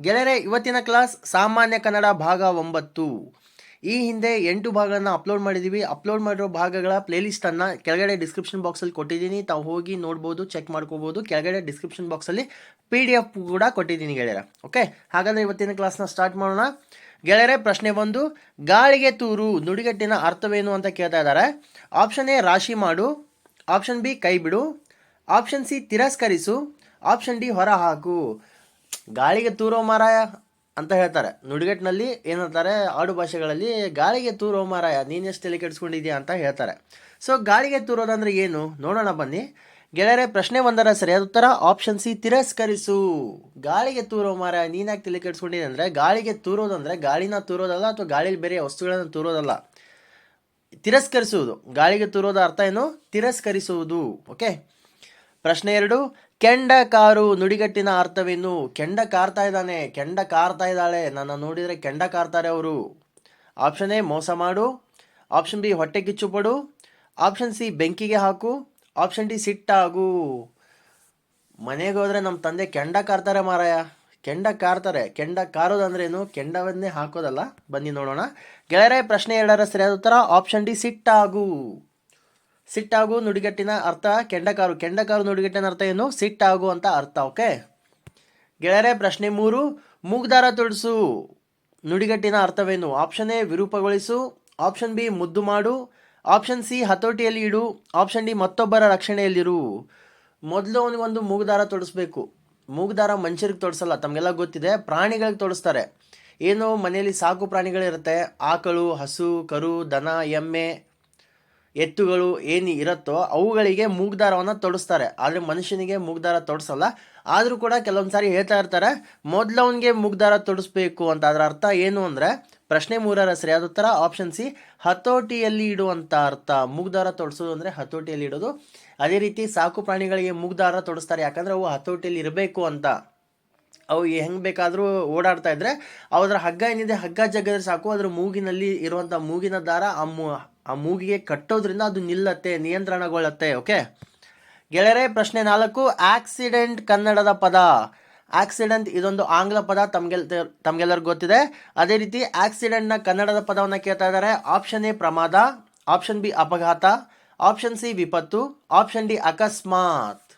ಗೆಳೆಯರೆ, ಇವತ್ತಿನ ಕ್ಲಾಸ್ ಸಾಮಾನ್ಯ ಕನ್ನಡ ಭಾಗ ಒಂಬತ್ತು. ಈ ಹಿಂದೆ ಎಂಟು ಭಾಗಗಳನ್ನು ಅಪ್ಲೋಡ್ ಮಾಡಿದ್ದೀವಿ ಅಪ್ಲೋಡ್ ಮಾಡಿರೋ ಭಾಗಗಳ ಪ್ಲೇಲಿಸ್ಟನ್ನು ಕೆಳಗಡೆ ಡಿಸ್ಕ್ರಿಪ್ಷನ್ ಬಾಕ್ಸಲ್ಲಿ ಕೊಟ್ಟಿದ್ದೀನಿ. ತಾವು ಹೋಗಿ ನೋಡ್ಬೋದು, ಚೆಕ್ ಮಾಡ್ಕೋಬೋದು. ಕೆಳಗಡೆ ಡಿಸ್ಕ್ರಿಪ್ಷನ್ ಬಾಕ್ಸಲ್ಲಿ ಪಿ ಡಿ ಎಫ್ ಕೂಡ ಕೊಟ್ಟಿದ್ದೀನಿ ಗೆಳೆಯರ. ಓಕೆ? ಹಾಗಾದರೆ ಇವತ್ತಿನ ಕ್ಲಾಸ್ನ ಸ್ಟಾರ್ಟ್ ಮಾಡೋಣ. ಗೆಳೆಯರೇ, ಪ್ರಶ್ನೆ ಬಂದು ಗಾಳಿಗೆ ತೂರು, ನುಡಿಗಟ್ಟಿನ ಅರ್ಥವೇನು ಅಂತ ಕೇಳ್ತಾ ಇದ್ದಾರೆ. ಆಪ್ಷನ್ ಎ, ರಾಶಿ ಮಾಡು. ಆಪ್ಷನ್ ಬಿ, ಕೈ ಬಿಡು. ಆಪ್ಷನ್ ಸಿ, ತಿರಸ್ಕರಿಸು. ಆಪ್ಷನ್ ಡಿ, ಹೊರ ಹಾಕು. ಗಾಳಿಗೆ ತೂರೋ ಮಾರಾಯ ಅಂತ ಹೇಳ್ತಾರೆ. ನುಡಿಗಟ್ಟಿನಲ್ಲಿ ಏನಂತಾರೆ ಆಡು ಭಾಷೆಗಳಲ್ಲಿ ಗಾಳಿಗೆ ತೂರೋ ಮಾರಾಯ ನೀನೆಷ್ಟು ತಲೆ ಕೆಡಿಸ್ಕೊಂಡಿದ್ಯಾ ಅಂತ ಹೇಳ್ತಾರೆ. ಸೊ ಗಾಳಿಗೆ ತೂರೋದಂದ್ರೆ ಏನು? ನೋಡೋಣ ಬನ್ನಿ. ಗೆಳೆಯರೆ, ಪ್ರಶ್ನೆ ಒಂದರ ಸರಿಯಾದ ಉತ್ತರ ಆಪ್ಷನ್ ಸಿ ತಿರಸ್ಕರಿಸು. ಗಾಳಿಗೆ ತೂರೋ ಮಾರಾಯ, ನೀನ್ಯಾಕೆ ತಲೆ ಕೆಡಿಸ್ಕೊಂಡಿದೆ ಅಂದರೆ, ಗಾಳಿಗೆ ತೂರೋದಂದ್ರೆ ಗಾಳಿನ ತೂರೋದಲ್ಲ ಅಥವಾ ಗಾಳಿಲಿ ಬೇರೆ ವಸ್ತುಗಳನ್ನು ತೂರೋದಲ್ಲ. ತಿರಸ್ಕರಿಸುವುದು. ಗಾಳಿಗೆ ತೂರೋದ ಅರ್ಥ ಏನು? ತಿರಸ್ಕರಿಸುವುದು. ಓಕೆ ಪ್ರಶ್ನೆ ಎರಡು ಕೆಂಡ ಕಾರು ನುಡಿಗಟ್ಟಿನ ಅರ್ಥವೇನು? ಕೆಂಡ ಕಾರ್ತಾ ಇದ್ದಾನೆ, ಕೆಂಡ ಕಾರ್ತಾ ಇದ್ದಾಳೆ. ನನ್ನ ನೋಡಿದರೆ ಕೆಂಡ ಕಾರ್ತಾರೆ ಅವರು. ಆಪ್ಷನ್ ಎ, ಮೋಸ ಮಾಡು. ಆಪ್ಷನ್ ಬಿ, ಹೊಟ್ಟೆ ಕಿಚ್ಚು ಪಡು. ಆಪ್ಷನ್ ಸಿ, ಬೆಂಕಿಗೆ ಹಾಕು. ಆಪ್ಷನ್ ಡಿ ಸಿಟ್ಟಾಗು ಮನೆಗೆ ಹೋದರೆ ನಮ್ಮ ತಂದೆ ಕೆಂಡ ಕಾರ್ತಾರೆ ಮಾರಾಯ. ಕೆಂಡ ಕಾರ್ತಾರೆ. ಕೆಂಡ ಕಾರೋದಂದ್ರೇನು ಕೆಂಡವನ್ನೇ ಹಾಕೋದಲ್ಲ? ಬನ್ನಿ ನೋಡೋಣ. ಗೆಳೆಯರೇ, ಪ್ರಶ್ನೆ ಎರಡರ ಸರಿಯಾದ ಉತ್ತರ. ಆಪ್ಷನ್ ಡಿ ಸಿಟ್ಟಾಗು ಸಿಟ್ಟಾಗು ನುಡಿಗಟ್ಟಿನ ಅರ್ಥ, ಕೆಂಡಕಾರು. ಕೆಂಡಕಾರು ನುಡಿಗಟ್ಟಿನ ಅರ್ಥ ಏನು? ಸಿಟ್ಟಾಗು ಅಂತ ಅರ್ಥ, ಓಕೆ? ಗೆಳೆಯರೆ, ಪ್ರಶ್ನೆ ಮೂರು. ಮೂಗ್ದಾರ ತೊಡಸು. ನುಡಿಗಟ್ಟಿನ ಅರ್ಥವೇನು? ಆಪ್ಷನ್ ಎ, ವಿರೂಪಗೊಳಿಸು. ಆಪ್ಷನ್ ಬಿ, ಮುದ್ದು ಮಾಡು. ಆಪ್ಷನ್ ಸಿ, ಹತೋಟಿಯಲ್ಲಿ ಇಡು. ಆಪ್ಷನ್ ಡಿ, ಮತ್ತೊಬ್ಬರ ರಕ್ಷಣೆಯಲ್ಲಿರು. ಮೊದಲು ಅವನಿಗೊಂದು ಮೂಗುದಾರ ತೊಡಿಸ್ಬೇಕು. ಮೂಗುದಾರ ಮನುಷ್ಯರಿಗೆ ತೊಡಿಸಲ್ಲ, ತಮಗೆಲ್ಲ ಗೊತ್ತಿದೆ. ಪ್ರಾಣಿಗಳಿಗೆ ತೊಡಿಸ್ತಾರೆ. ಏನು? ಮನೆಯಲ್ಲಿ ಸಾಕು ಪ್ರಾಣಿಗಳಿರುತ್ತೆ. ಆಕಳು, ಹಸು, ಕರು, ದನ, ಎಮ್ಮೆ. ಎತ್ತುಗಳು ಏನು ಇರುತ್ತೋ ಅವುಗಳಿಗೆ ಮೂಗ್ದಾರವನ್ನು ತೊಡಿಸ್ತಾರೆ. ಆದರೆ ಮನುಷ್ಯನಿಗೆ ಮೂಗ್ದಾರ ತೊಡಸಲ್ಲ. ಆದರೂ ಕೂಡ ಕೆಲವೊಂದು ಸಾರಿ ಹೇಳ್ತಾ ಇರ್ತಾರೆ, ಮೊದಲವನಿಗೆ ಮೂಗ್ದಾರ ತೊಡಿಸ್ಬೇಕು ಅಂತ. ಅದರ ಅರ್ಥ ಏನು ಅಂದರೆ, ಪ್ರಶ್ನೆ ಮೂರರ ಸರಿಯಾದ ಉತ್ತರ ಆಪ್ಷನ್ ಸಿ, ಹತೋಟಿಯಲ್ಲಿ ಇಡುವಂಥ ಅರ್ಥ. ಮೂಗ್ದಾರ ತೊಡಿಸೋದು ಅಂದರೆ ಹತೋಟಿಯಲ್ಲಿ ಇಡೋದು. ಅದೇ ರೀತಿ ಸಾಕು ಪ್ರಾಣಿಗಳಿಗೆ ಮೂಗ್ದಾರ ತೊಡಿಸ್ತಾರೆ. ಯಾಕಂದರೆ ಅವು ಹತೋಟಿಯಲ್ಲಿ ಇರಬೇಕು ಅಂತ. ಅವು ಹೆಂಗೆ ಬೇಕಾದರೂ ಓಡಾಡ್ತಾ ಇದ್ರೆ, ಅದರ ಹಗ್ಗ ಏನಿದೆ, ಹಗ್ಗ ಜಗ್ಗದ್ರೆ ಸಾಕು. ಅದರ ಮೂಗಿನಲ್ಲಿ ಇರುವಂಥ ಮೂಗಿನ ದಾರ, ಆ ಆ ಮೂಗಿಗೆ ಕಟ್ಟೋದ್ರಿಂದ ಅದು ನಿಲ್ಲತ್ತೆ, ನಿಯಂತ್ರಣಗೊಳ್ಳತ್ತೆ ಓಕೆ ಗೆಳೆಯರೆ, ಪ್ರಶ್ನೆ ನಾಲ್ಕು ಆಕ್ಸಿಡೆಂಟ್ ಕನ್ನಡದ ಪದ. ಆಕ್ಸಿಡೆಂಟ್ ಇದೊಂದು ಆಂಗ್ಲ ಪದ, ತಮ್ಗೆಲ್, ತಮ್ಗೆಲ್ಲರಿಗೂ ಗೊತ್ತಿದೆ. ಅದೇ ರೀತಿ ಆಕ್ಸಿಡೆಂಟ್ನ ಕನ್ನಡದ ಪದವನ್ನು ಕೇಳ್ತಾ ಇದ್ದಾರೆ. ಆಪ್ಷನ್ ಎ, ಪ್ರಮಾದ. ಆಪ್ಷನ್ ಬಿ, ಅಪಘಾತ. ಆಪ್ಷನ್ ಸಿ, ವಿಪತ್ತು. ಆಪ್ಷನ್ ಡಿ, ಅಕಸ್ಮಾತ್.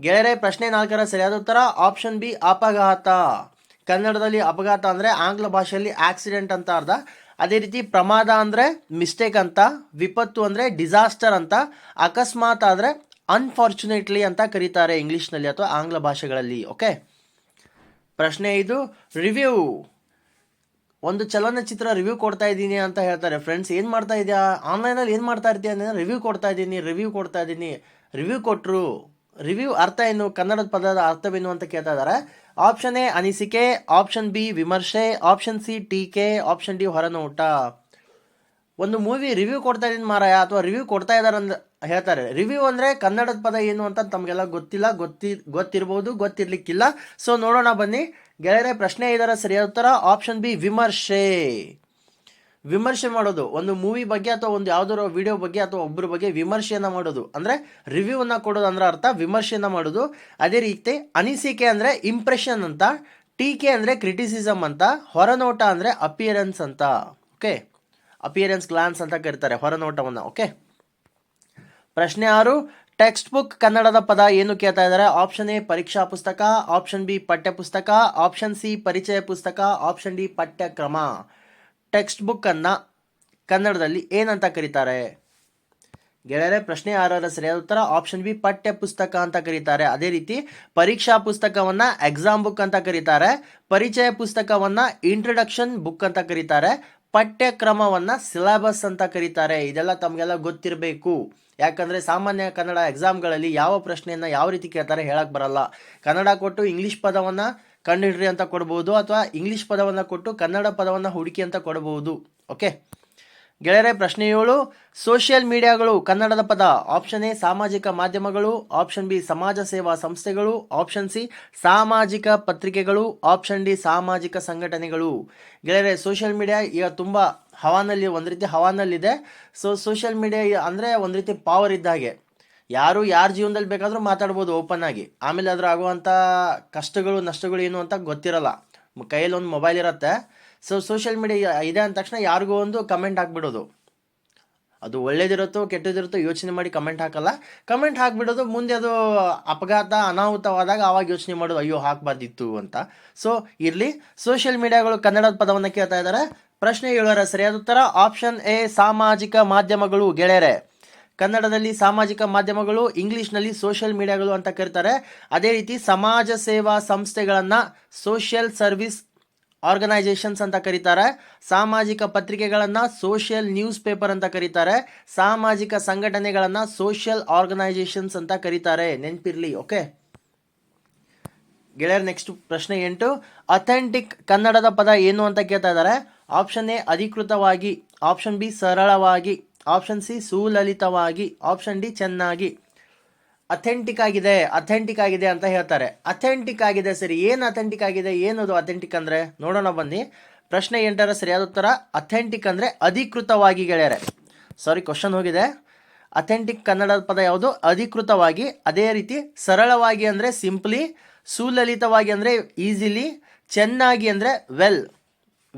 ಗೆಳೆಯರೆ, ಪ್ರಶ್ನೆ ನಾಲ್ಕರ ಸರಿಯಾದ ಉತ್ತರ. ಆಪ್ಷನ್ ಬಿ, ಅಪಘಾತ. ಕನ್ನಡದಲ್ಲಿ ಅಪಘಾತ ಅಂದರೆ ಆಂಗ್ಲ ಭಾಷೆಯಲ್ಲಿ ಆಕ್ಸಿಡೆಂಟ್ ಅಂತ ಅರ್ಥ ಅದೇ ರೀತಿ ಪ್ರಮಾದ ಅಂದರೆ ಮಿಸ್ಟೇಕ್ ಅಂತ, ವಿಪತ್ತು ಅಂದರೆ ಡಿಸಾಸ್ಟರ್ ಅಂತ, ಅಕಸ್ಮಾತ್ ಆದರೆ ಅನ್ಫಾರ್ಚುನೇಟ್ಲಿ ಅಂತ ಕರೀತಾರೆ ಇಂಗ್ಲೀಷ್ನಲ್ಲಿ ಅಥವಾ ಆಂಗ್ಲ ಭಾಷೆಗಳಲ್ಲಿ ಓಕೆ ಪ್ರಶ್ನೆ ಇದು ರಿವ್ಯೂ ಒಂದು ಚಲನಚಿತ್ರ ರಿವ್ಯೂ ಕೊಡ್ತಾ ಇದ್ದೀನಿ ಅಂತ ಹೇಳ್ತಾರೆ. ಫ್ರೆಂಡ್ಸ್ ಏನು ಮಾಡ್ತಾ ಇದೆಯಾ? ಆನ್ಲೈನಲ್ಲಿ ಏನು ಮಾಡ್ತಾ ಇರ್ತೀಯ? ಅಂದರೆ ರಿವ್ಯೂ ಕೊಡ್ತಾ ಇದ್ದೀನಿ ರಿವ್ಯೂ ಕೊಡ್ತಾ ಇದ್ದೀನಿ. ರಿವ್ಯೂ ಕೊಟ್ಟರು ರಿವ್ಯೂ ಅರ್ಥ ಏನು, ಕನ್ನಡದ ಪದದ ಅರ್ಥವೇನು ಅಂತ ಕೇಳ್ತಾ ಇದ್ದಾರೆ ಆಪ್ಷನ್ ಎ, ಅನಿಸಿಕೆ ಆಪ್ಷನ್ ಬಿ, ವಿಮರ್ಶೆ ಆಪ್ಷನ್ ಸಿ, ಟೀಕೆ ಆಪ್ಷನ್ ಡಿ ಹೊರನೋಟ ಒಂದು ಮೂವಿ ರಿವ್ಯೂ ಕೊಡ್ತಾ ಇದ್ದೀನಿ ಮಾರಾಯ, ಅಥವಾ ರಿವ್ಯೂ ಕೊಡ್ತಾ ಇದ್ದಾರೆ ಅಂತ ಹೇಳ್ತಾರೆ. ರಿವ್ಯೂ ಅಂದರೆ ಕನ್ನಡದ ಪದ ಏನು ಅಂತ ತಮಗೆಲ್ಲ ಗೊತ್ತಿಲ್ಲ, ಗೊತ್ತಿ, ಗೊತ್ತಿರ್ಬೋದು, ಗೊತ್ತಿರ್ಲಿಕ್ಕಿಲ್ಲ. ಸೊ ನೋಡೋಣ ಬನ್ನಿ. ಗೆಳೆಯರೆ, ಪ್ರಶ್ನೆ ಇದರ, ಸರಿಯಾದ ಉತ್ತರ. ಆಪ್ಷನ್ ಬಿ, ವಿಮರ್ಶೆ. ವಿಮರ್ಶೆ ಮಾಡೋದು. ಒಂದು ಮೂವಿ ಬಗ್ಗೆ ಅಥವಾ ಒಂದು ಯಾವುದಾದ್ರು ವಿಡಿಯೋ ಬಗ್ಗೆ ಅಥವಾ ಒಬ್ಬರ ಬಗ್ಗೆ ವಿಮರ್ಶೆಯನ್ನು ಮಾಡೋದು. ಅಂದರೆ ರಿವ್ಯೂವನ್ನು ಕೊಡೋದು ಅಂದ್ರೆ ಅರ್ಥ, ವಿಮರ್ಶೆಯನ್ನು ಮಾಡೋದು. ಅದೇ ರೀತಿ ಅನಿಸಿಕೆ ಅಂದರೆ ಇಂಪ್ರೆಷನ್ ಅಂತ, ಟೀಕೆ ಅಂದರೆ ಕ್ರಿಟಿಸಿಸಮ್ ಅಂತ, ಹೊರನೋಟ ಅಂದರೆ ಅಪಿಯರೆನ್ಸ್ ಅಂತ. ಓಕೆ ಅಪಿಯರೆನ್ಸ್ ಗ್ಲಾನ್ಸ್ ಅಂತ ಕರೀತಾರೆ ಹೊರನೋಟವನ್ನು. ಓಕೆ ಪ್ರಶ್ನೆ ಆರು ಟೆಕ್ಸ್ಟ್ ಬುಕ್ ಕನ್ನಡದ ಪದ ಏನು ಕೇಳ್ತಾ ಇದ್ದಾರೆ? ಆಪ್ಷನ್ ಎ ಪರೀಕ್ಷಾ ಪುಸ್ತಕ ಆಪ್ಷನ್ ಬಿ ಪಠ್ಯ ಪುಸ್ತಕ ಆಪ್ಷನ್ ಸಿ ಪರಿಚಯ ಪುಸ್ತಕ ಆಪ್ಷನ್ ಡಿ ಪಠ್ಯಕ್ರಮ. ಟೆಕ್ಸ್ಟ್ ಬುಕ್ಕನ್ನು ಕನ್ನಡದಲ್ಲಿ ಏನಂತ ಕರೀತಾರೆ? ಗೆಳೆಯರೆ, ಪ್ರಶ್ನೆ ಆರರ ಸರಿಯಾದ ಉತ್ತರ ಆಪ್ಷನ್ ಬಿ ಪಠ್ಯ ಪುಸ್ತಕ ಅಂತ ಕರೀತಾರೆ. ಅದೇ ರೀತಿ ಪರೀಕ್ಷಾ ಪುಸ್ತಕವನ್ನ ಎಕ್ಸಾಮ್ ಬುಕ್ ಅಂತ ಕರೀತಾರೆ. ಪರಿಚಯ ಪುಸ್ತಕವನ್ನ ಇಂಟ್ರಡಕ್ಷನ್ ಬುಕ್ ಅಂತ ಕರೀತಾರೆ. ಪಠ್ಯಕ್ರಮವನ್ನ ಸಿಲೆಬಸ್ ಅಂತ ಕರೀತಾರೆ. ಇದೆಲ್ಲ ತಮಗೆಲ್ಲ ಗೊತ್ತಿರಬೇಕು. ಯಾಕಂದ್ರೆ ಸಾಮಾನ್ಯ ಕನ್ನಡ ಎಕ್ಸಾಮ್ಗಳಲ್ಲಿ ಯಾವ ಪ್ರಶ್ನೆಯನ್ನ ಯಾವ ರೀತಿ ಕೇಳ್ತಾರೆ ಹೇಳಕ್ ಬರಲ್ಲ. ಕನ್ನಡ ಕೊಟ್ಟು ಇಂಗ್ಲಿಷ್ ಪದವನ್ನ ಕಂಡುಹಿಡ್ರಿ ಅಂತ ಕೊಡ್ಬೋದು ಅಥವಾ ಇಂಗ್ಲೀಷ್ ಪದವನ್ನು ಕೊಟ್ಟು ಕನ್ನಡ ಪದವನ್ನು ಹುಡುಕಿ ಅಂತ ಕೊಡಬಹುದು. ಓಕೆ ಗೆಳೆಯರೇ, ಪ್ರಶ್ನೆ ಏಳು. ಸೋಷಿಯಲ್ ಮೀಡಿಯಾಗಳು ಕನ್ನಡದ ಪದ. ಆಪ್ಷನ್ ಎ ಸಾಮಾಜಿಕ ಮಾಧ್ಯಮಗಳು ಆಪ್ಷನ್ ಬಿ ಸಮಾಜ ಸೇವಾ ಸಂಸ್ಥೆಗಳು ಆಪ್ಷನ್ ಸಿ ಸಾಮಾಜಿಕ ಪತ್ರಿಕೆಗಳು ಆಪ್ಷನ್ ಡಿ ಸಾಮಾಜಿಕ ಸಂಘಟನೆಗಳು. ಗೆಳೆಯರೆ ಸೋಷಿಯಲ್ ಮೀಡಿಯಾ ಈಗ ತುಂಬ ಹವಾನಲ್ಲಿ ಒಂದು ರೀತಿ ಹವಾನಲ್ಲಿದೆ. ಸೊ ಸೋಷಿಯಲ್ ಮೀಡಿಯಾ ಅಂದರೆ ಒಂದು ರೀತಿ ಪವರ್ ಇದ್ದ ಹಾಗೆ. ಯಾರು ಯಾರ ಜೀವನದಲ್ಲಿ ಬೇಕಾದರೂ ಮಾತಾಡ್ಬೋದು ಓಪನ್ ಆಗಿ. ಆಮೇಲೆ ಅದ್ರ ಆಗುವಂಥ ಕಷ್ಟಗಳು, ನಷ್ಟಗಳು ಏನು ಅಂತ ಗೊತ್ತಿರಲ್ಲ. ಕೈಯಲ್ಲಿ ಒಂದು ಮೊಬೈಲ್ ಇರುತ್ತೆ. ಸೊ ಸೋಷಿಯಲ್ ಮೀಡಿಯಾ ಇದೆ ಅಂದ ತಕ್ಷಣ ಯಾರಿಗೂ ಒಂದು ಕಮೆಂಟ್ ಹಾಕ್ಬಿಡೋದು. ಅದು ಒಳ್ಳೇದಿರುತ್ತೋ, ಕೆಟ್ಟದಿರುತ್ತೋ ಯೋಚನೆ ಮಾಡಿ ಕಮೆಂಟ್ ಹಾಕಲ್ಲ. ಕಮೆಂಟ್ ಹಾಕ್ಬಿಡೋದು, ಮುಂದೆ ಅದು ಅಪಘಾತ, ಅನಾಹುತವಾದಾಗ ಆವಾಗ ಯೋಚನೆ ಮಾಡೋದು, ಅಯ್ಯೋ, ಹಾಕಬಾರ್ದಿತ್ತು ಅಂತ. ಸೊ ಇರಲಿ. ಸೋಷಿಯಲ್ ಮೀಡಿಯಾಗಳು ಕನ್ನಡದ ಪದವನ್ನು ಕೇಳ್ತಾ ಇದ್ದಾರೆ ಪ್ರಶ್ನೆ ಏಳರ ಸರಿಯಾದ ಉತ್ತರ? ಆಪ್ಷನ್ ಎ ಸಾಮಾಜಿಕ ಮಾಧ್ಯಮಗಳು ಗೆಳೆಯರೆ. ಕನ್ನಡದಲ್ಲಿ ಸಾಮಾಜಿಕ ಮಾಧ್ಯಮಗಳು, ಇಂಗ್ಲಿಷ್ನಲ್ಲಿ ಸೋಷಿಯಲ್ ಮೀಡಿಯಾಗಳು ಅಂತ ಕರೀತಾರೆ. ಅದೇ ರೀತಿ ಸಮಾಜ ಸೇವಾ ಸಂಸ್ಥೆಗಳನ್ನು ಸೋಷಿಯಲ್ ಸರ್ವಿಸ್ ಆರ್ಗನೈಸೇಷನ್ಸ್ ಅಂತ ಕರೀತಾರೆ. ಸಾಮಾಜಿಕ ಪತ್ರಿಕೆಗಳನ್ನು ಸೋಷಿಯಲ್ ನ್ಯೂಸ್ ಪೇಪರ್ ಅಂತ ಕರೀತಾರೆ. ಸಾಮಾಜಿಕ ಸಂಘಟನೆಗಳನ್ನು ಸೋಷಿಯಲ್ ಆರ್ಗನೈಸೇಷನ್ಸ್ ಅಂತ ಕರೀತಾರೆ. ನೆನಪಿರ್ಲಿ, ಓಕೆ? ಗೆಳೆಯರ್, ನೆಕ್ಸ್ಟ್ ಪ್ರಶ್ನೆ ಎಂಟು. ಅಥೆಂಟಿಕ್ ಕನ್ನಡದ ಪದ ಏನು ಅಂತ ಕೇಳ್ತಾ ಇದ್ದಾರೆ? ಆಪ್ಷನ್ ಎ, ಅಧಿಕೃತವಾಗಿ. ಆಪ್ಷನ್ ಬಿ, ಸರಳವಾಗಿ. ಆಪ್ಷನ್ ಸಿ ಸುಲಲಿತವಾಗಿ. ಆಪ್ಷನ್ ಡಿ ಚೆನ್ನಾಗಿ. ಅಥೆಂಟಿಕ್ ಆಗಿದೆ ಅಥೆಂಟಿಕ್ ಆಗಿದೆ ಅಂತ ಹೇಳ್ತಾರೆ. ಅಥೆಂಟಿಕ್ ಆಗಿದೆ ಸರಿ. ಏನು ಅಥೆಂಟಿಕ್ ಆಗಿದೆ, ಏನದು ಅಥೆಂಟಿಕ್ ಅಂದರೆ? ನೋಡೋಣ ಬನ್ನಿ. ಪ್ರಶ್ನೆ ಎಂಟರ ಸರಿಯಾದ ಉತ್ತರ ಅಥೆಂಟಿಕ್ ಅಂದರೆ ಅಧಿಕೃತವಾಗಿ ಗೆಳೆಯರೆ. ಸಾರಿ ಕ್ವಶನ್ ಹೋಗಿದೆ. ಅಥೆಂಟಿಕ್ ಕನ್ನಡ ಪದ ಯಾವುದು? ಅಧಿಕೃತವಾಗಿ. ಅದೇ ರೀತಿ, ಸರಳವಾಗಿ ಅಂದರೆ ಸಿಂಪ್ಲಿ ಸುಲಲಿತವಾಗಿ ಅಂದರೆ ಈಸಿಲಿ ಚೆನ್ನಾಗಿ ಅಂದರೆ ವೆಲ್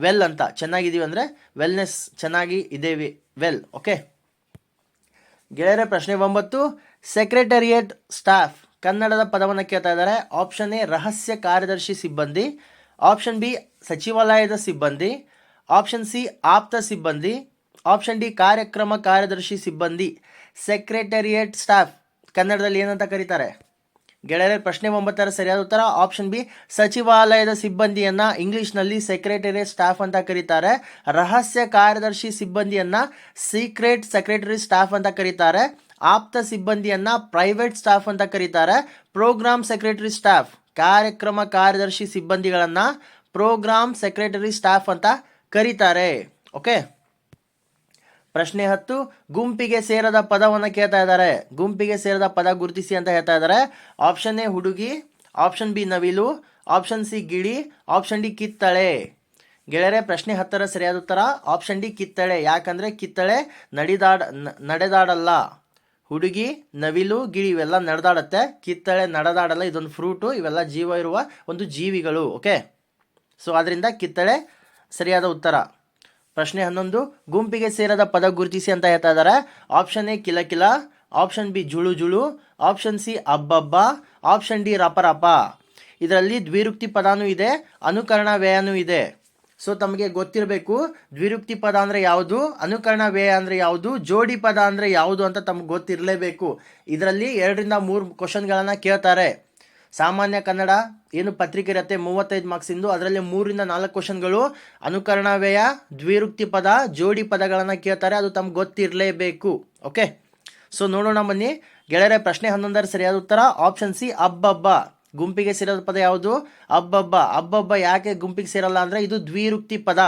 ವೆಲ್ ಅಂತ. ಚೆನ್ನಾಗಿದ್ದೀವಿ ಅಂದರೆ ವೆಲ್ನೆಸ್ ಚೆನ್ನಾಗಿ ಇದ್ದೇವೆ ವೆಲ್ ಓಕೆ ಗೆಳೆಯರೆ, ಪ್ರಶ್ನೆ ಒಂಬತ್ತು. ಸೆಕ್ರೆಟರಿಯೇಟ್ ಸ್ಟಾಫ್ ಕನ್ನಡದ ಪದವನ್ನು ಕೇಳ್ತಾ ಇದ್ದಾರೆ. ಆಪ್ಷನ್ ಎ, ರಹಸ್ಯ ಕಾರ್ಯದರ್ಶಿ ಸಿಬ್ಬಂದಿ. ಆಪ್ಷನ್ ಬಿ, ಸಚಿವಾಲಯದ ಸಿಬ್ಬಂದಿ. ಆಪ್ಷನ್ ಸಿ, ಆಪ್ತ ಸಿಬ್ಬಂದಿ. ಆಪ್ಷನ್ ಡಿ, ಕಾರ್ಯಕ್ರಮ ಕಾರ್ಯದರ್ಶಿ ಸಿಬ್ಬಂದಿ. ಸೆಕ್ರೆಟರಿಯೇಟ್ ಸ್ಟಾಫ್ ಕನ್ನಡದಲ್ಲಿ ಏನಂತ ಕರೀತಾರೆ? ಗೆಳೆಯರೆ ಪ್ರಶ್ನೆ ಒಂಬತ್ತರ ಸರಿಯಾದ ಉತ್ತರ. ಆಪ್ಷನ್ ಬಿ, ಸಚಿವಾಲಯದ ಸಿಬ್ಬಂದಿಯನ್ನ ಇಂಗ್ಲಿಷ್ನಲ್ಲಿ ಸೆಕ್ರೆಟರಿ ಸ್ಟಾಫ್ ಅಂತ ಕರೀತಾರೆ. ರಹಸ್ಯ ಕಾರ್ಯದರ್ಶಿ ಸಿಬ್ಬಂದಿಯನ್ನ ಸೀಕ್ರೆಟ್ ಸೆಕ್ರೆಟರಿ ಸ್ಟಾಫ್ ಅಂತ ಕರೀತಾರೆ. ಆಪ್ತ ಸಿಬ್ಬಂದಿಯನ್ನ ಪ್ರೈವೇಟ್ ಸ್ಟಾಫ್ ಅಂತ ಕರೀತಾರೆ. ಪ್ರೋಗ್ರಾಮ್ ಸೆಕ್ರೆಟರಿ ಸ್ಟಾಫ್, ಕಾರ್ಯಕ್ರಮ ಕಾರ್ಯದರ್ಶಿ ಸಿಬ್ಬಂದಿಗಳನ್ನ ಪ್ರೋಗ್ರಾಮ್ ಸೆಕ್ರೆಟರಿ ಸ್ಟಾಫ್ ಅಂತ ಕರೀತಾರೆ. ಓಕೆ? ಪ್ರಶ್ನೆ ಹತ್ತು, ಗುಂಪಿಗೆ ಸೇರದ ಪದವನ್ನು ಕೇಳ್ತಾ ಇದ್ದಾರೆ. ಗುಂಪಿಗೆ ಸೇರದ ಪದ ಗುರುತಿಸಿ ಅಂತ ಹೇಳ್ತಾ ಇದ್ದಾರೆ. ಆಪ್ಷನ್ ಎ ಹುಡುಗಿ ಆಪ್ಷನ್ ಬಿ ನವಿಲು ಆಪ್ಷನ್ ಸಿ ಗಿಳಿ ಆಪ್ಷನ್ ಡಿ ಕಿತ್ತಳೆ. ಗೆಳೆಯರೆ, ಪ್ರಶ್ನೆ ಹತ್ತರ ಸರಿಯಾದ ಉತ್ತರ. ಆಪ್ಷನ್ ಡಿ ಕಿತ್ತಳೆ. ಯಾಕಂದ್ರೆ ಕಿತ್ತಳೆ ನಡಿದಾಡ ನಡೆದಾಡಲ್ಲ. ಹುಡುಗಿ, ನವಿಲು, ಗಿಳಿ ಇವೆಲ್ಲ ನಡೆದಾಡತ್ತೆ. ಕಿತ್ತಳೆ ನಡೆದಾಡಲ್ಲ. ಇದೊಂದು ಫ್ರೂಟು ಇವೆಲ್ಲ ಜೀವ ಇರುವ ಒಂದು ಜೀವಿಗಳು ಓಕೆ ಸೊ ಅದರಿಂದ ಕಿತ್ತಳೆ ಸರಿಯಾದ ಉತ್ತರ. ಪ್ರಶ್ನೆ ಹನ್ನೊಂದು, ಗುಂಪಿಗೆ ಸೇರದ ಪದ ಗುರುತಿಸಿ ಅಂತ ಹೇಳ್ತಾ ಇದ್ದಾರೆ ಆಪ್ಷನ್ ಎ, ಕಿಲ ಕಿಲ. ಆಪ್ಷನ್ ಬಿ, ಜುಳು ಜುಳು. ಆಪ್ಷನ್ ಸಿ, ಅಬ್ಬಬ್ಬ. ಆಪ್ಷನ್ ಡಿ, ರಪರಪ. ರಪ ಇದರಲ್ಲಿ ದ್ವಿರುಕ್ತಿ ಪದಾನೂ ಇದೆ, ಅನುಕರಣ ವ್ಯಯನೂ ಇದೆ. ಸೊ ತಮಗೆ ಗೊತ್ತಿರಬೇಕು, ದ್ವಿರುಕ್ತಿ ಪದ ಅಂದರೆ ಯಾವುದು, ಅನುಕರಣ ವ್ಯಯ ಅಂದರೆ ಯಾವುದು, ಜೋಡಿ ಪದ ಅಂದರೆ ಯಾವುದು ಅಂತ ತಮ್ಗೆ ಗೊತ್ತಿರಲೇಬೇಕು. ಇದರಲ್ಲಿ ಎರಡರಿಂದ ಮೂರು ಕ್ವಶನ್ಗಳನ್ನು ಕೇಳ್ತಾರೆ. ಸಾಮಾನ್ಯ ಕನ್ನಡ ಏನು ಪತ್ರಿಕೆ ಇರುತ್ತೆ, ಮೂವತ್ತೈದು ಮಾರ್ಕ್ಸಿಂದು ಅದರಲ್ಲಿ ಮೂರಿಂದ ನಾಲ್ಕು ಕ್ವಶನ್ಗಳು ಅನುಕರಣ ವ್ಯಯ ದ್ವಿರುಕ್ತಿ ಪದ, ಜೋಡಿ ಪದಗಳನ್ನು ಕೇಳ್ತಾರೆ. ಅದು ತಮ್ಗೆ ಗೊತ್ತಿರಲೇಬೇಕು. ಓಕೆ ಸೊ ನೋಡೋಣ ಬನ್ನಿ. ಗೆಳೆಯರೆ, ಪ್ರಶ್ನೆ ಹನ್ನೊಂದರ ಸರಿಯಾದ ಉತ್ತರ. ಆಪ್ಷನ್ ಸಿ ಅಬ್ಬಬ್ಬ. ಗುಂಪಿಗೆ ಸೇರೋದ ಪದ ಯಾವುದು? ಅಬ್ಬಬ್ಬ. ಅಬ್ಬಬ್ಬ ಯಾಕೆ ಗುಂಪಿಗೆ ಸೇರಲ್ಲ ಅಂದರೆ ಇದು ದ್ವಿರುಕ್ತಿ ಪದ.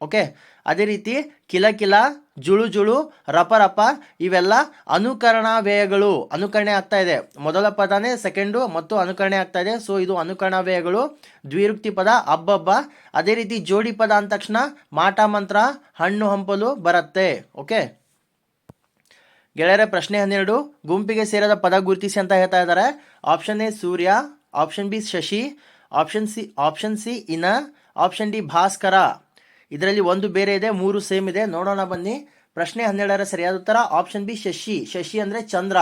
ಓಕೆ ಅದೇ ರೀತಿ ಕಿಲ ಕಿಲ ಜುಳು ಜುಳು ರಪರಪ ರಪ, ಇವೆಲ್ಲ ಅನುಕರಣ ವ್ಯಯಗಳು. ಅನುಕರಣೆ ಆಗ್ತಾ ಇದೆ. ಮೊದಲ ಪದನೇ ಸೆಕೆಂಡು ಮತ್ತು ಅನುಕರಣೆ ಆಗ್ತಾ ಇದೆ. ಸೊ ಇದು ಅನುಕರಣ ವ್ಯಯಗಳು. ದ್ವಿರುಕ್ತಿ ಪದ, ಅಬ್ಬಬ್ಬ. ಅದೇ ರೀತಿ ಜೋಡಿ ಪದ ಅಂದ ತಕ್ಷಣ ಮಾಟ ಮಂತ್ರ, ಹಣ್ಣು ಹಂಪಲು ಬರುತ್ತೆ. ಓಕೆ ಗೆಳೆಯರ, ಪ್ರಶ್ನೆ ಹನ್ನೆರಡು. ಗುಂಪಿಗೆ ಸೇರದ ಪದ ಗುರುತಿಸಿ ಅಂತ ಹೇಳ್ತಾ ಇದ್ದಾರೆ. ಆಪ್ಷನ್ ಎ, ಸೂರ್ಯ. ಆಪ್ಷನ್ ಬಿ, ಶಶಿ. ಆಪ್ಷನ್ ಸಿ ಆಪ್ಷನ್ ಸಿ, ಇನ. ಆಪ್ಷನ್ ಡಿ, ಭಾಸ್ಕರ. ಇದರಲ್ಲಿ ಒಂದು ಬೇರೆ ಇದೆ, ಮೂರು ಸೇಮ್ ಇದೆ. ನೋಡೋಣ ಬನ್ನಿ. ಪ್ರಶ್ನೆ ಹನ್ನೆರಡರ ಸರಿಯಾದ ಉತ್ತರ. Option B Shashi. ಶಶಿ ಅಂದರೆ ಚಂದ್ರ.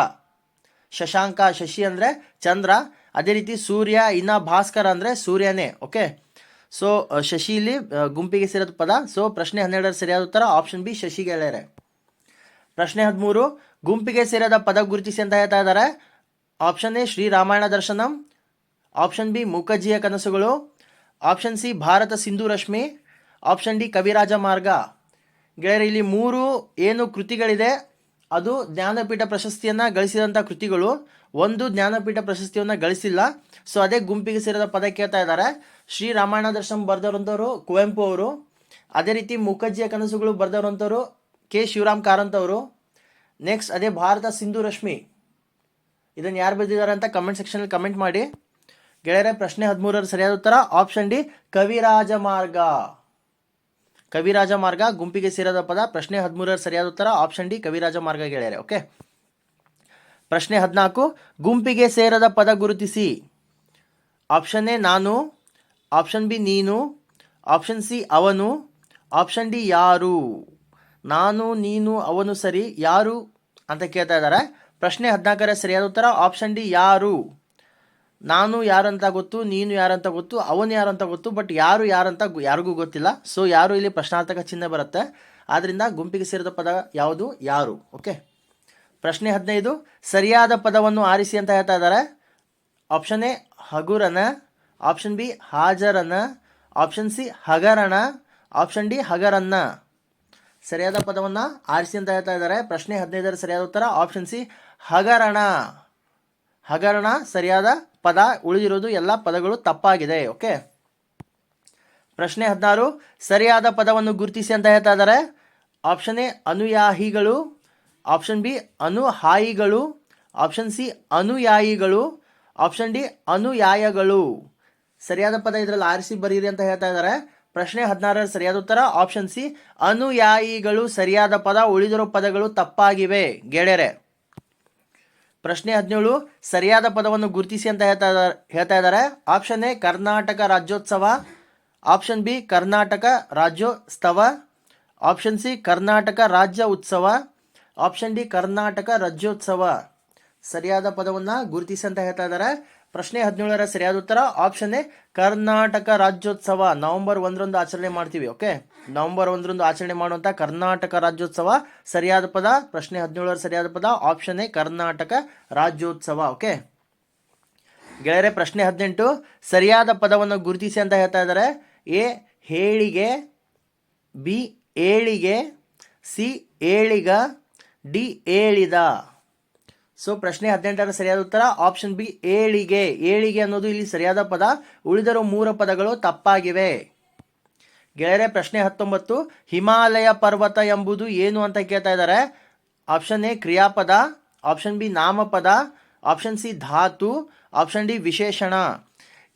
ಶಶಾಂಕ ಶಶಿ ಅಂದರೆ ಚಂದ್ರ. ಅದೇ ರೀತಿ ಸೂರ್ಯ, ಇನ್ನ ಭಾಸ್ಕರ ಅಂದರೆ ಸೂರ್ಯನೇ. ಓಕೆ? ಸೊ ಶಶಿ ಇಲ್ಲಿ ಗುಂಪಿಗೆ ಸೇರಿದ ಪದ. ಸೊ ಪ್ರಶ್ನೆ ಹನ್ನೆರಡರ ಸರಿಯಾದ ಉತ್ತರ. ಆಪ್ಷನ್ ಬಿ ಶಶಿ ಗೆಳೆಯರೆ. ಪ್ರಶ್ನೆ ಹದಿಮೂರು. ಗುಂಪಿಗೆ ಸೇರಿದ ಪದ ಗುರುತಿಸಿ ಅಂತ ಹೇಳ್ತಾ ಇದ್ದಾರೆ. Option A, Shri Ramayana Darshanam. Option B, ಮೂಕಜ್ಜಿಯ ಕನಸುಗಳು. Option C, Bharata Sindhu Rashmi. Option D Kavirajamarga. ಗೆಳೆಯರೆ, ಇಲ್ಲಿ ಮೂರು ಏನು ಕೃತಿಗಳಿದೆ? ಅದು ಜ್ಞಾನಪೀಠ ಪ್ರಶಸ್ತಿಯನ್ನು ಗಳಿಸಿದಂಥ ಕೃತಿಗಳು. ಒಂದು ಜ್ಞಾನಪೀಠ ಪ್ರಶಸ್ತಿಯನ್ನು ಗಳಿಸಿಲ್ಲ. ಸೊ ಅದೇ ಗುಂಪಿಗೆ ಸೇರಿದ ಪದ ಕೇಳ್ತಾ ಇದ್ದಾರೆ. ಶ್ರೀ ರಾಮಾಯಣ ದರ್ಶನ್ ಬರೆದವರಂಥವ್ರು ಕುವೆಂಪು ಅವರು. ಅದೇ ರೀತಿ ಮುಖರ್ಜಿಯ ಕನಸುಗಳು ಬರೆದವರಂಥವ್ರು ಕೆ. ಶಿವರಾಮ್ ಕಾರಂತ್ ಅವರು. ನೆಕ್ಸ್ಟ್ ಅದೇ ಭಾರತ ಸಿಂಧು ರಶ್ಮಿ. ಇದನ್ನು ಯಾರು ಬರೆದಿದ್ದಾರೆ ಅಂತ ಕಮೆಂಟ್ ಸೆಕ್ಷನಲ್ಲಿ ಕಮೆಂಟ್ ಮಾಡಿ. ಗೆಳೆಯರೆ, ಪ್ರಶ್ನೆ ಹದಿಮೂರರ ಸರಿಯಾದ ಉತ್ತರ, ಆಪ್ಷನ್ ಡಿ ಕವಿರಾಜ ಮಾರ್ಗ. ಕವಿರಾಜ ಮಾರ್ಗ ಗುಂಪಿಗೆ ಸೇರದ ಪದ, ಪ್ರಶ್ನೆ ಹದಿಮೂರರ ಸರಿಯಾದ ಉತ್ತರ ಆಪ್ಷನ್ ಡಿ ಕವಿರಾಜ ಮಾರ್ಗ ಗೆಳೆಯರೆ ಓಕೆ ಪ್ರಶ್ನೆ ಹದಿನಾಲ್ಕು, ಗುಂಪಿಗೆ ಸೇರದ ಪದ ಗುರುತಿಸಿ. ಆಪ್ಷನ್ ಎ ನಾನು. ಆಪ್ಷನ್ ಬಿ ನೀನು. ಆಪ್ಷನ್ ಸಿ ಅವನು. ಆಪ್ಷನ್ ಡಿ ಯಾರು. ನಾನು, ನೀನು, ಅವನು, ಸರಿ, ಯಾರು ಅಂತ ಕೇಳ್ತಾ ಇದ್ದಾರೆ. ಪ್ರಶ್ನೆ ಹದಿನಾಲ್ಕರ ಸರಿಯಾದ ಉತ್ತರ ಆಪ್ಷನ್ ಡಿ ಯಾರು. ನಾನು ಯಾರಂತ ಗೊತ್ತು, ನೀನು ಯಾರಂತ ಗೊತ್ತು, ಅವನು ಯಾರಂತ ಗೊತ್ತು ಬಟ್ ಯಾರು ಯಾರಂತ ಯಾರಿಗೂ ಗೊತ್ತಿಲ್ಲ. ಸೊ ಯಾರು ಇಲ್ಲಿ ಪ್ರಶ್ನಾರ್ಥಕ ಚಿಹ್ನೆ ಬರುತ್ತೆ. ಆದ್ದರಿಂದ ಗುಂಪಿಗೆ ಸೇರಿದ ಪದ ಯಾವುದು? ಯಾರು? ಓಕೆ ಪ್ರಶ್ನೆ ಹದಿನೈದು. ಸರಿಯಾದ ಪದವನ್ನು ಆರಿಸಿ ಅಂತ ಹೇಳ್ತಾ ಇದ್ದಾರೆ. ಆಪ್ಷನ್ ಎ ಹಗುರನ. ಆಪ್ಷನ್ ಬಿ ಹಾಜರನ. ಆಪ್ಷನ್ ಸಿ ಹಗರಣ. ಆಪ್ಷನ್ ಡಿ ಹಗರನ್ನ. ಸರಿಯಾದ ಪದವನ್ನು ಆರಿಸಿ ಅಂತ ಹೇಳ್ತಾ ಇದ್ದಾರೆ. ಪ್ರಶ್ನೆ ಹದಿನೈದರ ಸರಿಯಾದ ಉತ್ತರ. ಆಪ್ಷನ್ ಸಿ ಹಗರಣ. ಹಗರಣ ಸರಿಯಾದ ಪದ ಉಳಿದಿರೋದು ಎಲ್ಲ ಪದಗಳು ತಪ್ಪಾಗಿದೆ ಓಕೆ ಪ್ರಶ್ನೆ ಹದಿನಾರು, ಸರಿಯಾದ ಪದವನ್ನು ಗುರುತಿಸಿ ಅಂತ ಹೇಳ್ತಾ ಇದ್ದಾರೆ. ಆಪ್ಷನ್ ಎ ಅನುಯಾಯಿಗಳು. ಆಪ್ಷನ್ ಬಿ ಅನುಹಾಯಿಗಳು. ಆಪ್ಷನ್ ಸಿ ಅನುಯಾಯಿಗಳು. ಆಪ್ಷನ್ ಡಿ ಅನುಯಾಯಗಳು. ಸರಿಯಾದ ಪದ ಇದರಲ್ಲಿ ಆರಿಸಿ ಬರೀರಿ ಅಂತ ಹೇಳ್ತಾ ಇದ್ದಾರೆ. ಪ್ರಶ್ನೆ ಹದಿನಾರರ ಸರಿಯಾದ ಉತ್ತರ. ಆಪ್ಷನ್ ಸಿ ಅನುಯಾಯಿಗಳು. ಸರಿಯಾದ ಪದ ಉಳಿದಿರೋ ಪದಗಳು ತಪ್ಪಾಗಿವೆ. ಗೆಳೆಯರೆ ಪ್ರಶ್ನೆ ಹದಿನೇಳು, ಸರಿಯಾದ ಪದವನ್ನು ಗುರುತಿಸಿ ಅಂತ ಹೇಳ್ತಾ ಇದ್ದಾರೆ ಹೇಳ್ತಾ ಇದ್ದಾರೆ. Option A, Karnataka Rajyotsava. Option B, Karnataka Rajyotsava. Option C, Karnataka ರಾಜ್ಯ ಉತ್ಸವ. Option D, Karnataka Rajyotsava. ಸರಿಯಾದ ಪದವನ್ನು ಗುರುತಿಸಿ ಅಂತ ಹೇಳ್ತಾ ಇದ್ದಾರೆ. ಪ್ರಶ್ನೆ ಹದಿನೇಳರ ಸರಿಯಾದ ಉತ್ತರ option A, Karnataka Rajyotsava. November ಒಂದರಂದು ಆಚರಣೆ ಮಾಡ್ತೀವಿ ಓಕೆ ನವೆಂಬರ್ ಒಂದರಂದು ಆಚರಣೆ ಮಾಡುವಂಥ ಕರ್ನಾಟಕ ರಾಜ್ಯೋತ್ಸವ ಸರಿಯಾದ ಪದ, ಪ್ರಶ್ನೆ ಹದಿನೇಳರ ಸರಿಯಾದ ಪದ option A, Karnataka Rajyotsava okay ಗೆಳೆಯರೆ, ಪ್ರಶ್ನೆ ಹದಿನೆಂಟು, ಸರಿಯಾದ ಪದವನ್ನು ಗುರುತಿಸಿ ಅಂತ ಹೇಳ್ತಾ ಇದ್ದಾರೆ. ಎ, ಹೇಳಿಗೆ, ಬಿ, ಏಳಿಗೆ, ಸಿ, ಏಳಿಗ, ಡಿ, ಏಳಿದ. ಸೊ ಪ್ರಶ್ನೆ ಹದಿನೆಂಟರ ಸರಿಯಾದ ಉತ್ತರ ಆಪ್ಷನ್ ಬಿ ಏಳಿಗೆ. ಏಳಿಗೆ ಅನ್ನೋದು ಇಲ್ಲಿ ಸರಿಯಾದ ಪದ. ಉಳಿದಿರೋ ಮೂರು ಪದಗಳು ತಪ್ಪಾಗಿವೆ. ಗೆಳೆಯರೆ, ಪ್ರಶ್ನೆ ಹತ್ತೊಂಬತ್ತು, ಹಿಮಾಲಯ ಪರ್ವತ ಎಂಬುದು ಏನು ಅಂತ ಕೇಳ್ತಾ ಇದ್ದಾರೆ? ಆಪ್ಷನ್ ಎ ಕ್ರಿಯಾಪದ. ಆಪ್ಷನ್ ಬಿ ನಾಮಪದ. ಆಪ್ಷನ್ ಸಿ ಧಾತು. ಆಪ್ಷನ್ ಡಿ ವಿಶೇಷಣ.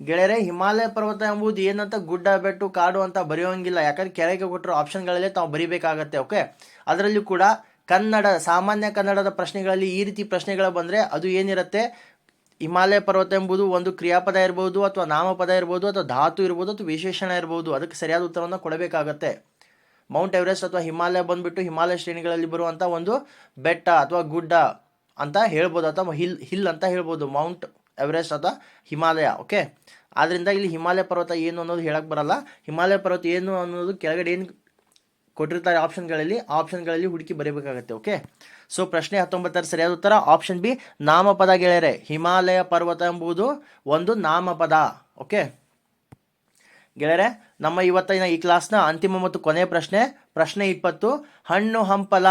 ಗೆಳೆಯರೆ, ಹಿಮಾಲಯ ಪರ್ವತ ಎಂಬುದು ಏನಂತ ಗುಡ್ಡ, ಬೆಟ್ಟು, ಕಾಡು ಅಂತ ಬರೆಯೋಂಗಿಲ್ಲ. ಯಾಕಂದ್ರೆ ಕೆಳಗೆ ಕೊಟ್ಟರು ಆಪ್ಷನ್ಗಳಲ್ಲೇ ತಾವು ಬರಿಬೇಕಾಗತ್ತೆ ಓಕೆ ಅದರಲ್ಲೂ ಕೂಡ ಕನ್ನಡ, ಸಾಮಾನ್ಯ ಕನ್ನಡದ ಪ್ರಶ್ನೆಗಳಲ್ಲಿ ಈ ರೀತಿ ಪ್ರಶ್ನೆಗಳು ಬಂದರೆ ಅದು ಏನಿರುತ್ತೆ? ಹಿಮಾಲಯ ಪರ್ವತ ಎಂಬುದು ಒಂದು ಕ್ರಿಯಾಪದ ಇರ್ಬೋದು ಅಥವಾ ನಾಮಪದ ಇರ್ಬೋದು ಅಥವಾ ಧಾತು ಇರ್ಬೋದು ಅಥವಾ ವಿಶೇಷಣ ಇರ್ಬೋದು. ಅದಕ್ಕೆ ಸರಿಯಾದ ಉತ್ತರವನ್ನು ಕೊಡಬೇಕಾಗತ್ತೆ. ಮೌಂಟ್ ಎವರೆಸ್ಟ್ ಅಥವಾ ಹಿಮಾಲಯ ಬಂದ್ಬಿಟ್ಟು ಹಿಮಾಲಯ ಶ್ರೇಣಿಗಳಲ್ಲಿ ಬರುವಂಥ ಒಂದು ಬೆಟ್ಟ ಅಥವಾ ಗುಡ್ಡ ಅಂತ ಹೇಳ್ಬೋದು ಅಥವಾ ಹಿಲ್ ಹಿಲ್ ಅಂತ ಹೇಳ್ಬೋದು. ಮೌಂಟ್ ಎವರೆಸ್ಟ್ ಅಥವಾ ಹಿಮಾಲಯ, ಓಕೆ? ಆದ್ದರಿಂದ ಇಲ್ಲಿ ಹಿಮಾಲಯ ಪರ್ವತ ಏನು ಅನ್ನೋದು ಹೇಳಕ್ಕೆ ಬರಲ್ಲ. ಹಿಮಾಲಯ ಪರ್ವತ ಏನು ಅನ್ನೋದು ಕೆಳಗಡೆ ಏನು ಕೊಟ್ಟಿರ್ತಾರೆ ಆಪ್ಷನ್ಗಳಲ್ಲಿ ಆಪ್ಷನ್ಗಳಲ್ಲಿ ಹುಡುಕಿ ಬರೀಬೇಕಾಗತ್ತೆ ಓಕೆ ಸೊ ಪ್ರಶ್ನೆ ಹತ್ತೊಂಬತ್ತರ ಸರಿಯಾದ ಉತ್ತರ ಆಪ್ಷನ್ ಬಿ ನಾಮಪದ ಗೆಳೆಯರೆ. ಹಿಮಾಲಯ ಪರ್ವತ ಎಂಬುದು ಒಂದು ನಾಮಪದ ಓಕೆ ಗೆಳೆಯರೆ, ನಮ್ಮ ಇವತ್ತಿನ ಈ ಕ್ಲಾಸ್ನ ಅಂತಿಮ ಮತ್ತು ಕೊನೆಯ ಪ್ರಶ್ನೆ ಪ್ರಶ್ನೆ ಇಪ್ಪತ್ತು, ಹಣ್ಣು ಹಂಪಲ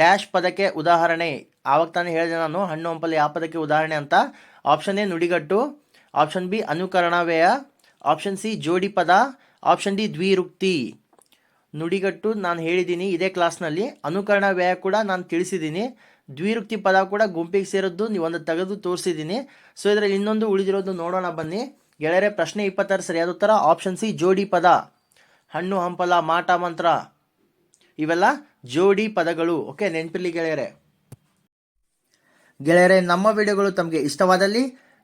ಡ್ಯಾಶ್ ಪದಕ್ಕೆ ಉದಾಹರಣೆ. ಆವಾಗ ತಾನೇ ಹೇಳಿದೆ ನಾನು, ಹಣ್ಣು ಹಂಪಲ ಯಾವ ಪದಕ್ಕೆ ಉದಾಹರಣೆ ಅಂತ. ಆಪ್ಷನ್ ಎ ನುಡಿಗಟ್ಟು. ಆಪ್ಷನ್ ಬಿ ಅನುಕರಣವ್ಯಯ ಆಪ್ಷನ್ ಸಿ ಜೋಡಿ ಪದ ಆಪ್ಷನ್ ಡಿ ದ್ವಿರುಕ್ತಿ. ನುಡಿಗಟ್ಟು ನಾನು ಹೇಳಿದ್ದೀನಿ ಇದೇ ಕ್ಲಾಸ್ನಲ್ಲಿ ಅನುಕರಣ ವ್ಯಯ ಕೂಡ ನಾನು ತಿಳಿಸಿದ್ದೀನಿ ದ್ವಿರುಕ್ತಿ ಪದ ಕೂಡ ಗುಂಪಿಗೆ ಸೇರಿದ್ದು ಒಂದು ತೆಗೆದು ತೋರಿಸಿದ್ದೀನಿ ಸೊ ಇದರಲ್ಲಿ ಇನ್ನೊಂದು ಉಳಿದಿರೋದು ನೋಡೋಣ ಬನ್ನಿ. ಗೆಳೆಯರೆ, ಪ್ರಶ್ನೆ ಇಪ್ಪತ್ತಾರು ಸರಿಯಾದ ಉತ್ತರ? ಆಪ್ಷನ್ ಸಿ ಜೋಡಿ ಪದ. ಹಣ್ಣು, ಹಂಪಲ, ಮಾಟ, ಮಂತ್ರ. ಇವೆಲ್ಲ ಜೋಡಿ ಪದಗಳು. ಓಕೆ ನೆನಪಿರ್ಲಿ ಗೆಳೆಯರೆ. ಗೆಳೆಯರೆ, ನಮ್ಮ ವಿಡಿಯೋಗಳು ತಮಗೆ ಇಷ್ಟವಾದಲ್ಲಿ